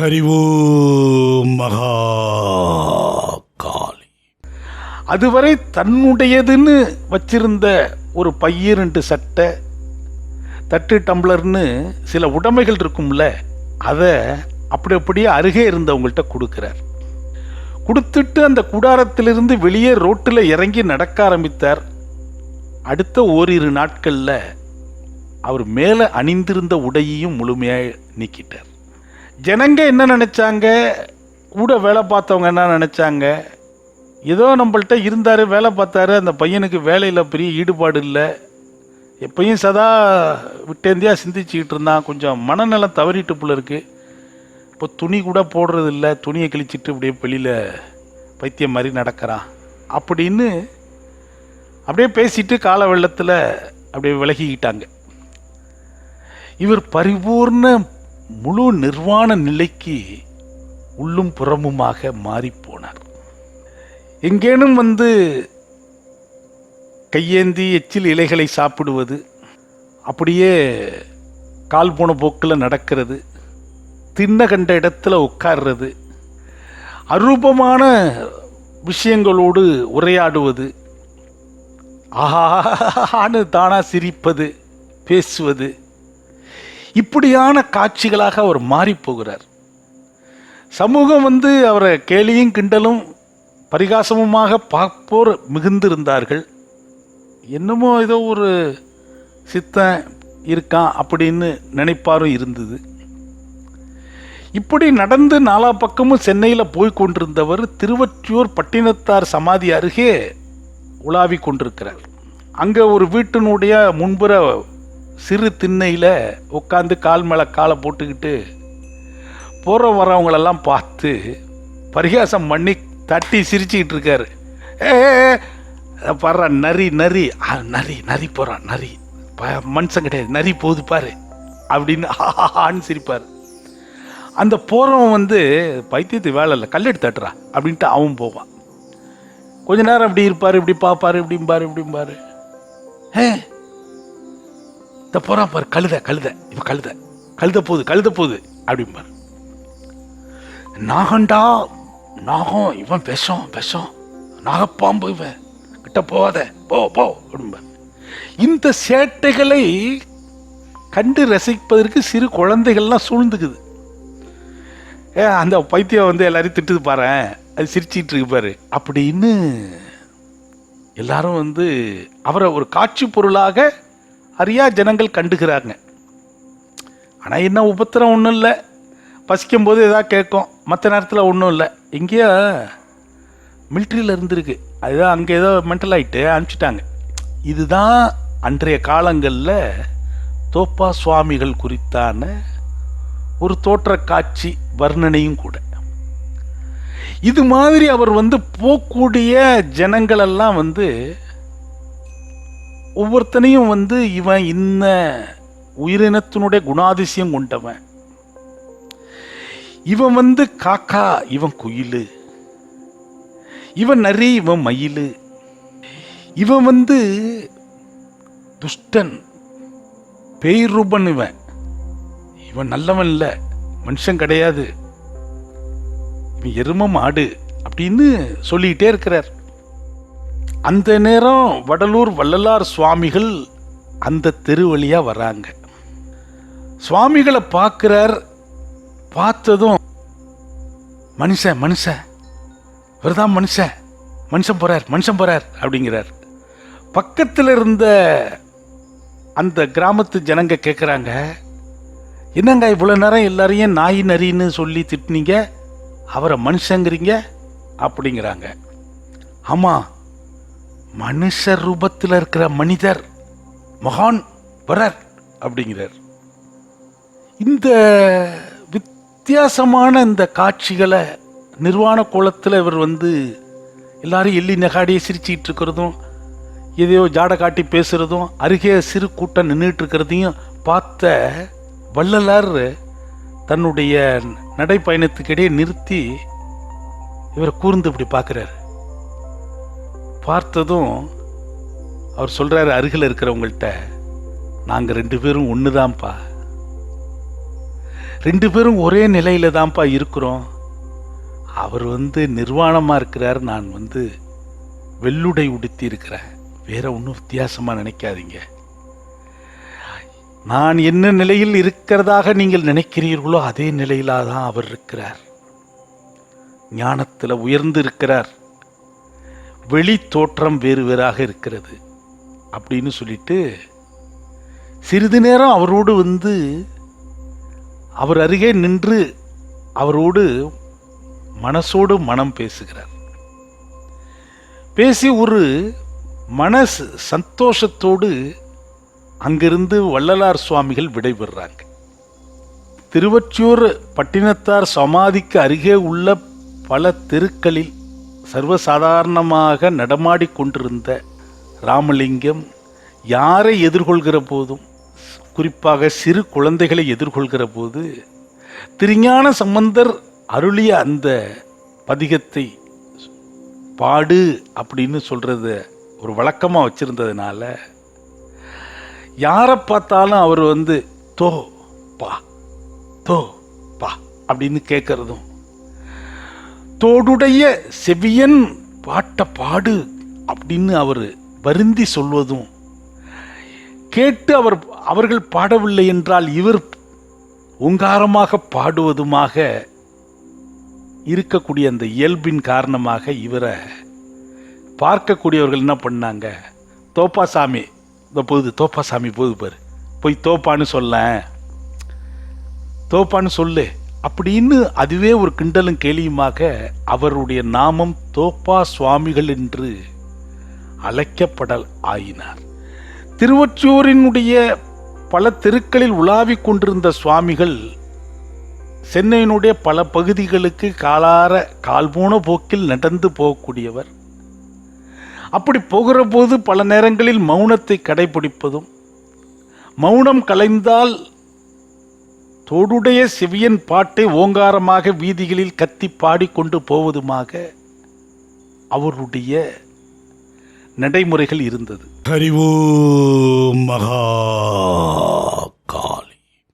ஹரிவோ மகா காளி அதுவரை தன்னுடையதுன்னு வச்சிருந்த ஒரு பைய ரெண்டு சட்டை தட்டு டம்ளர்னு சில உடைமைகள் இருக்கும்ல அதை அப்படி அப்படியே அருகே இருந்தவங்கள்ட்ட கொடுக்கிறார். கொடுத்துட்டு அந்த கூடாரத்திலிருந்து வெளியே ரோட்டில் இறங்கி நடக்க ஆரம்பித்தார். அடுத்த ஓரிரு நாட்களில் அவர் மேலே அணிந்திருந்த உடையையும் முழுமையாக நீக்கிட்டார். ஜனங்க என்ன நினைச்சாங்க? கூட வேலை பார்த்தவங்க என்ன நினைச்சாங்க? ஏதோ நம்மள்கிட்ட இருந்தார் வேலை பார்த்தாரு அந்த பையனுக்கு வேலையில் பெரிய ஈடுபாடு இல்லை. எப்பயும் சதா விட்டேந்தியா சிந்திச்சுக்கிட்டு இருந்தான். கொஞ்சம் மனநலம் தவறிட்டு போல இருக்கு. இப்போ துணி கூட போடுறது இல்லை. துணியை கிழிச்சிட்டு அப்படியே வெளியில் பைத்தியம் மாதிரி நடக்கிறான். அப்படின்னு அப்படியே பேசிட்டு கால வெள்ளத்தில் அப்படியே விலகிக்கிட்டாங்க. இவர் பரிபூர்ண முழு நிர்வாண நிலைக்கு உள்ளும் புறமுமாக மாறிப் போனார் எங்கேனும் வந்து கையேந்தி எச்சில் இலைகளை சாப்பிடுவது அப்படியே கால் போன போக்கில் நடக்கிறது தின்ன கண்ட இடத்துல உட்கார்றது அரூபமான விஷயங்களோடு உரையாடுவது ஆஹான்னு தானாக சிரிப்பது பேசுவது இப்படியான காட்சிகளாக அவர் மாறிப் போகிறார் சமூகம் வந்து அவரை கேலியும் கிண்டலும் பரிகாசமுமாக பார்ப்போர் மிகுந்திருந்தார்கள். என்னமோ ஏதோ ஒரு சித்தன் இருக்கான் அப்படின்னு நினைப்பாரும் இருந்தது. இப்படி நடந்து நாலா பக்கமும் சென்னையில் போய் கொண்டிருந்தவர் திருவற்றியூர் பட்டினத்தார் சமாதி அருகே உலாவிக் கொண்டிருக்கிறார். அங்கே ஒரு வீட்டினுடைய முன்புற சிறு திண்ணையில் உட்காந்து கால் மேலே காலை போட்டுக்கிட்டு போகிற வரவங்களெல்லாம் பார்த்து பரிகாசம் பண்ணி தட்டி சிரிச்சுக்கிட்டு இருக்காரு. ஏ பாடுறா நரி நரி. நரி நரி போகிறான் நரி. ப- மனுஷன் கிடையாது நரி போகுது பாரு. அப்படின்னு ஆன்னு சிரிப்பார். அந்த போகிறவன் வந்து பைத்தியத்து வேலை இல்லை கல்லெடு தட்டுறா அப்படின்ட்டு அவன் போவான். கொஞ்ச நேரம் அப்படி இருப்பார் இப்படி பார்ப்பார் இப்படிம்பார் இப்படிம்பார். ஏ இந்த போகிறான் பாரு கழுத கழுத. இவன் கழுத. கழுத போகுது கழுத போகுது. அப்படிம்பாரு நாகண்டா நாகம் இவன் விஷம் விஷம். நாகப்பாம்பு இவன். கிட்ட போகாத. போ போ அப்படிம்பார் இந்த சேட்டைகளை கண்டு ரசிப்பதற்கு சிறு குழந்தைகள்லாம் சூழ்ந்துக்குது. ஏ அந்த பைத்தியம் வந்து எல்லாரையும் திட்டுது பாரு. அது சிரிச்சிட்டு இருக்கு பாரு. அப்படின்னு எல்லாரும் வந்து அவரை ஒரு காட்சி பொருளாக அறியா ஜனங்கள் கண்டுக்கிறாங்க ஆனால் என்ன உபத்திரம் ஒன்றும் இல்லை. பசிக்கும் போது எதாவது கேட்கும். மற்ற நேரத்தில் ஒன்றும் இல்லை. இங்கேயோ மிலிட்ரியில் இருந்திருக்கு. அதுதான் அங்கே ஏதோ மென்டல் ஆகிட்டு அனுப்பிச்சிட்டாங்க. இதுதான் அன்றைய காலங்களில் தோப்பா சுவாமிகள் குறித்தான ஒரு தோற்ற காட்சி வர்ணனையும் கூட. இது மாதிரி அவர் வந்து போகக்கூடிய ஜனங்களெல்லாம் வந்து ஒவ்வொருத்தனையும் வந்து இவன் இன்ன உயிரினத்தினுடைய குணாதிசயம் கொண்டவன். இவன் வந்து காக்கா இவன் குயிலு. இவன் நரி இவன் மயிலு. இவன் வந்து துஷ்டன் பேய்ரூபன் இவன். இவன் நல்லவன் இல்லை மனுஷன் கிடையாது. இவன் எரும மாடு அப்படின்னு சொல்லிக்கிட்டே இருக்கிறார். அந்த நேரம் வடலூர் வள்ளலார் சுவாமிகள் அந்த தெரு வழியாக வராங்க. சுவாமிகளை பார்க்குறார் பார்த்ததும் மனுஷன் மனுஷன் இவர்தான் மனுஷன் மனுஷன் போகிறார் மனுஷன் போகிறார் அப்படிங்கிறார். பக்கத்தில் இருந்த அந்த கிராமத்து ஜனங்க கேட்குறாங்க என்னங்க இவ்வளோ நேரம் எல்லாரையும் நாய் நரின்னு சொல்லி திட்டினீங்க அவரை மனுஷங்கிறீங்க? அப்படிங்கிறாங்க. ஆமாம் மனுஷ ரூபத்தில் இருக்கிற மனிதர் மகான் வரர் அப்படிங்கிறார். இந்த வித்தியாசமான இந்த காட்சிகளை நிர்வாண கோலத்தில் இவர் வந்து எல்லாரும் எள்ளி நெகாடியே சிரிச்சிக்கிட்டு இருக்கிறதும் எதையோ ஜாடை காட்டி பேசுகிறதும் அருகே சிறு கூட்டம் நின்றுட்டு இருக்கிறதையும் பார்த்த வள்ளலார் தன்னுடைய நடைப்பயணத்துக்கிடையே நிறுத்தி இவரை கூர்ந்து இப்படி பார்க்குறாரு. பார்த்ததும் அவர் சொல்கிறாரு அருகில் இருக்கிறவங்கள்ட்ட நாங்கள் ரெண்டு பேரும் ஒன்று தான்ப்பா ரெண்டு பேரும் ஒரே நிலையில தான்ப்பா இருக்கிறோம். அவர் வந்து நிர்வாணமாக இருக்கிறார் நான் வந்து வெள்ளுடை உடுத்தி இருக்கிறேன் வேற ஒன்றும் வித்தியாசமாக நினைக்காதீங்க. நான் என்ன நிலையில் இருக்கிறதாக நீங்கள் நினைக்கிறீர்களோ அதே நிலையிலாக தான் அவர் இருக்கிறார். ஞானத்தில் உயர்ந்து இருக்கிறார். வெளி தோற்றம் வேறு வேறாக இருக்கிறது அப்படின்னு சொல்லிட்டு சிறிது நேரம் அவரோடு வந்து அவர் அருகே நின்று அவரோடு மனசோடு மனம் பேசுகிறார். பேசி ஒரு மனசு சந்தோஷத்தோடு அங்கிருந்து வள்ளலார் சுவாமிகள் விடைபெறுறாங்க திருவற்றியூர் பட்டினத்தார் சமாதிக்கு அருகே உள்ள பல தெருக்களில் சர்வசாதாரணமாக நடமாடி கொண்டிருந்த ராமலிங்கம் யாரை எதிர்கொள்கிற போதும் குறிப்பாக சிறு குழந்தைகளை எதிர்கொள்கிற போது திருஞான சம்பந்தர் அருளிய அந்த பதிகத்தை பாடு அப்படின்னு சொல்கிறத ஒரு வழக்கமாக வச்சுருந்ததுனால யாரை பார்த்தாலும் அவர் வந்து தோ பா தோ பா அப்படின்னு கேட்கறதும் தோடுடைய செவியன் பாட்ட பாடு அப்படின்னு அவர் வருந்தி சொல்வதும் கேட்டு அவர் அவர்கள் பாடவில்லை என்றால் இவர் உங்காரமாக பாடுவதுமாக இருக்கக்கூடிய அந்த இயல்பின் காரணமாக இவரை பார்க்கக்கூடியவர்கள் என்ன பண்ணாங்க? தோப்பாசாமி இந்த போகுது தோப்பாசாமி போகுது பாரு. போய் தோப்பான்னு சொல்லேன். தோப்பான்னு சொல்லு. அப்படின்னு அதுவே ஒரு கிண்டலும் கேலியுமாக அவருடைய நாமம் தோப்பா சுவாமிகள் என்று அழைக்கப்படல் ஆயினார். திருவொற்றியூரினுடைய பல தெருக்களில் உலாவிக் கொண்டிருந்த சுவாமிகள் சென்னையினுடைய பல பகுதிகளுக்கு காலார கால்போன போக்கில் நடந்து போகக்கூடியவர். அப்படி போகிற போது பல நேரங்களில் மௌனத்தை கடைபிடிப்பதும் மௌனம் கலைந்தால் தோடுடைய செவியன் பாட்டை ஓங்காரமாக வீதிகளில் கத்தி பாடிக்கொண்டு போவதுமாக அவருடைய நடைமுறைகள் இருந்தது. ஹரிவோ மகா கால்